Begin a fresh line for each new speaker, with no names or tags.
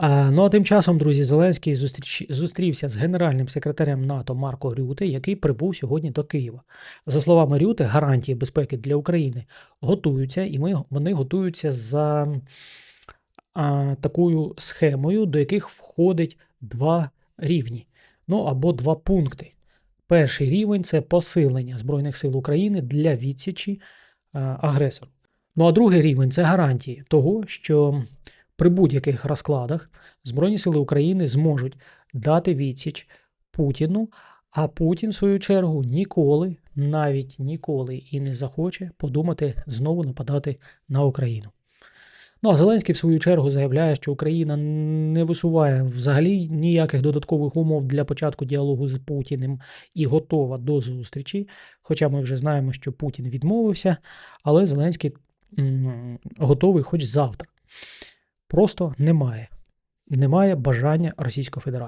Ну а тим часом, друзі, Зеленський зустріч, зустрівся з генеральним секретарем НАТО Марко Рюте, який прибув сьогодні до Києва. За словами Рюте, гарантії безпеки для України готуються, і ми, вони готуються за а, такою схемою, до яких входить два рівні, ну або два пункти. Перший рівень це посилення Збройних сил України для відсічі а, агресору. Ну а другий рівень це гарантії того, що при будь-яких розкладах Збройні сили України зможуть дати відсіч Путіну, а Путін, в свою чергу, ніколи, навіть ніколи і не захоче подумати знову нападати на Україну. Ну а Зеленський, в свою чергу, заявляє, що Україна не висуває взагалі ніяких додаткових умов для початку діалогу з Путіним і готова до зустрічі. Хоча ми вже знаємо, що Путін відмовився, але Зеленський готовий хоч завтра. Просто немає. Немає бажання Російської Федерації.